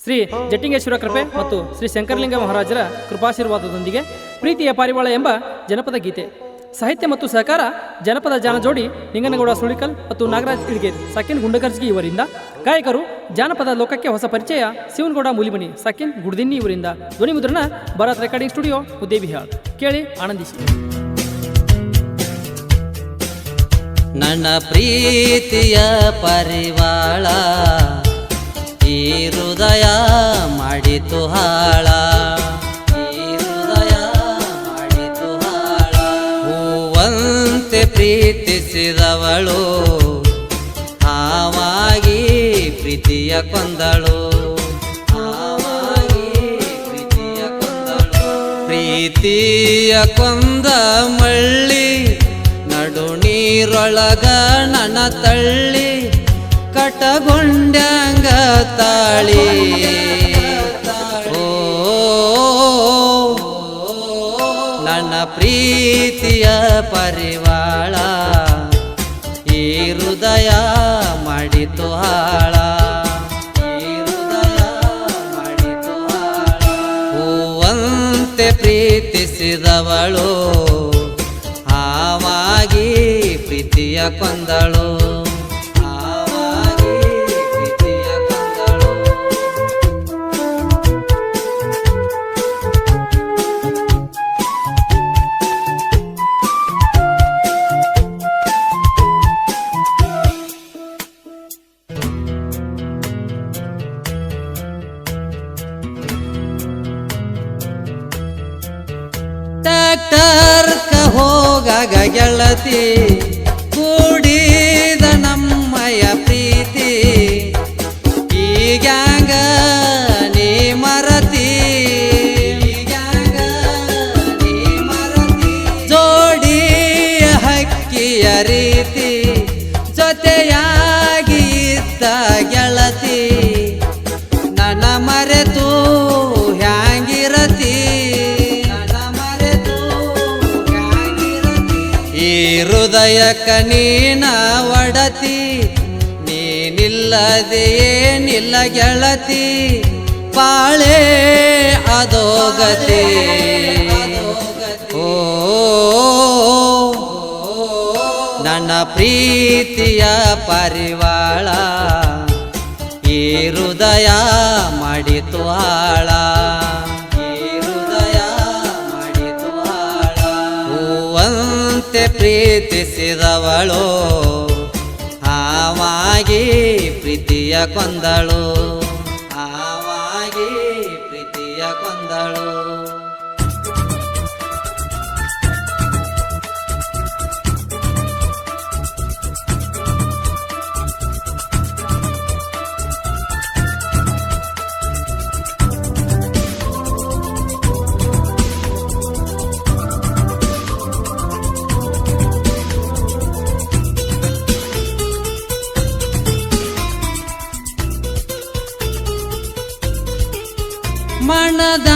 ಶ್ರೀ ಜಟ್ಟಿಂಗೇಶ್ವರ ಕೃಪೆ ಮತ್ತು ಶ್ರೀ ಶಂಕರಲಿಂಗ ಮಹಾರಾಜರ ಕೃಪಾಶೀರ್ವಾದದೊಂದಿಗೆ ಪ್ರೀತಿಯ ಪಾರಿವಾಳ ಎಂಬ ಜನಪದ ಗೀತೆ. ಸಾಹಿತ್ಯ ಮತ್ತು ಸಹಕಾರ, ಜನಪದ ಜಾನಜೋಡಿ, ನಿಂಗನಗೌಡ ಸುಳಿಕಲ್ ಮತ್ತು ನಾಗರಾಜ್ ಇಳ್ಗೇರ್, ಸಕಿನ್ ಗುಂಡಗರ್ಜ್ಗಿ ಇವರಿಂದ. ಗಾಯಕರು, ಜಾನಪದ ಲೋಕಕ್ಕೆ ಹೊಸ ಪರಿಚಯ, ಶಿವನಗೌಡ ಮುಲಿಮಣಿ ಸಕಿನ್ ಗುಡ್ದಿನ್ನಿ ಇವರಿಂದ. ಧ್ವನಿ ಮುದ್ರಣ, ಭಾರತ್ ರೆಕಾರ್ಡಿಂಗ್ ಸ್ಟುಡಿಯೋ ಮುದ್ದೇಬಿಹಾಳ್ ಕೇಳಿ ಆನಂದಿಸಿ. ನನ್ನ ಪ್ರೀತಿಯ ಪರಿವಾಳ ಮಾಡಿತು ಹಾಳ. ಹೃದಯ ಮಾಡಿತು ಹಾಳ. ಹೂವಂತೆ ಪ್ರೀತಿಸಿದವಳು ಆವಾಗಿ ಪ್ರೀತಿಯ ಕೊಂದಳು. ಪ್ರೀತಿಯ ಕೊಂದಳು. ಪ್ರೀತಿಯ ಕೊಂದ ಮಳ್ಳಿ ನಡು ನೀರೊಳಗ ನನ ತಳ್ಳಿ, ಕಟಗೊಂಡ್ಯಾಂಗ ತಾಳಿ. ನನ್ನ ಪ್ರೀತಿಯ ಪರಿವಾಳ ಈ ಹೃದಯ ಮಾಡಿತು ಹಾಳ. ಈ ಹೃದಯ ಪ್ರೀತಿಸಿದವಳು ಆವಾಗಿ ಪ್ರೀತಿಯ ಕೊಂದಳು. ಗೆಳತಿ ಕೂಡಿದ ನಮ್ಮಯ ಪ್ರೀತಿ. ಈಗ್ಯಾಂಗ ನೀ ಮರತಿ. ಈಗ್ಯಾಂಗ ನೀ ಮರತಿ. ಜೋಡಿ ಹಕ್ಕಿಯ ರೀತಿ ಜೊತೆಯಾಗಿ ಇದ್ದ ಈ ಹೃದಯ ನೀನ ಒಡತಿ, ನೀನಿಲ್ಲದೆ ಏನಿಲ್ಲ ಗೆಳತಿ, ಪಾಳೆ ಅದೋಗತಿ ಓ, ನನ್ನ ಪ್ರೀತಿಯ ಪರಿವಾಳ, ಈ ಹೃದಯ ಮಾಡಿತು ಹಾಳ ಪ್ರೀತಿಸಿದವಳು. ಆವಾಗಿ ಪ್ರೀತಿಯ ಕೊಂದಳು. ಆವಾಗಿ ಪ್ರೀತಿಯ ಕೊಂದಳು. ಮಣದ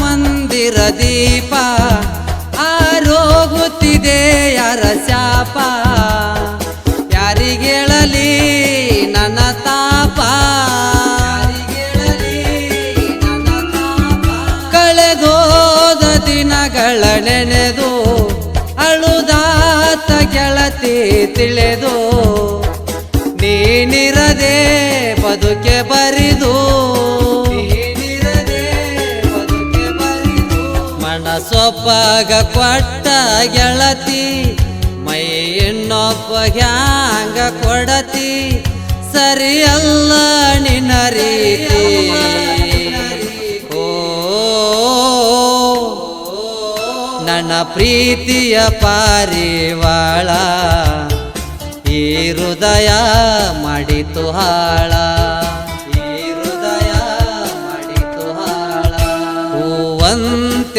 ಮಂದಿರ ದೀಪ, ಆರೋಗುತ್ತಿದೆ ಯಾರ ಶಾಪ? ಯಾರಿಗೇಳಲಿ ನನ್ನ ತಾಪ? ಕಳೆದೋದ ದಿನಗಳ ನೆನೆದು, ಅಳುದಾತ ಗೆಳತಿ ತಿಳಿದು, ನೀನಿರದೆ ಬದುಕೆ ಬರಿದು ಮನಸೊಬ್ಬಗ ಕೊಟ್ಟ ಗೆಳತಿ, ಮೈ ಇನ್ನೊಬ್ಬ ಹ್ಯಾಂಗ ಕೊಡತಿ? ಸರಿಯಲ್ಲ ನಿನ್ನ ರೀತಿ. ಓ, ನನ್ನ ಪ್ರೀತಿಯ ಪಾರಿವಾಳ, ಈ ಹೃದಯ ಮಾಡಿತು ಹಾಳ.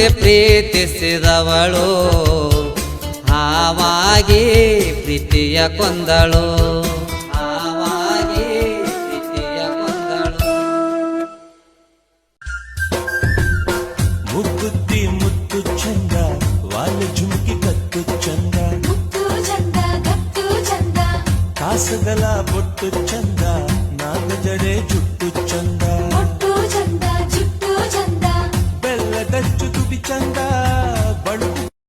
ಪ್ರೀತಿಸಿದವಳು ಹಾವಾಗಿ ಪ್ರೀತಿಯ ಕೊಂದಳು. ಹಾವಾಗಿ ಪ್ರೀತಿಯ ಕೊಂದಳು. ಮುಕ್ಕುತ್ತಿ ಮುತ್ತು ಚಂದ ವಾಲ ಜುಮ್ಕಿ ಕತ್ತು ಚಂದ. ಮುತ್ತು ಚಂದ ಗತ್ತು ಚಂದ. ಕಾಸಗಲ ಬೊಟ್ಟು ಚಂದ ನಾಗ ಜಡೆ ಜುಟ್ಟು ಚಂದ.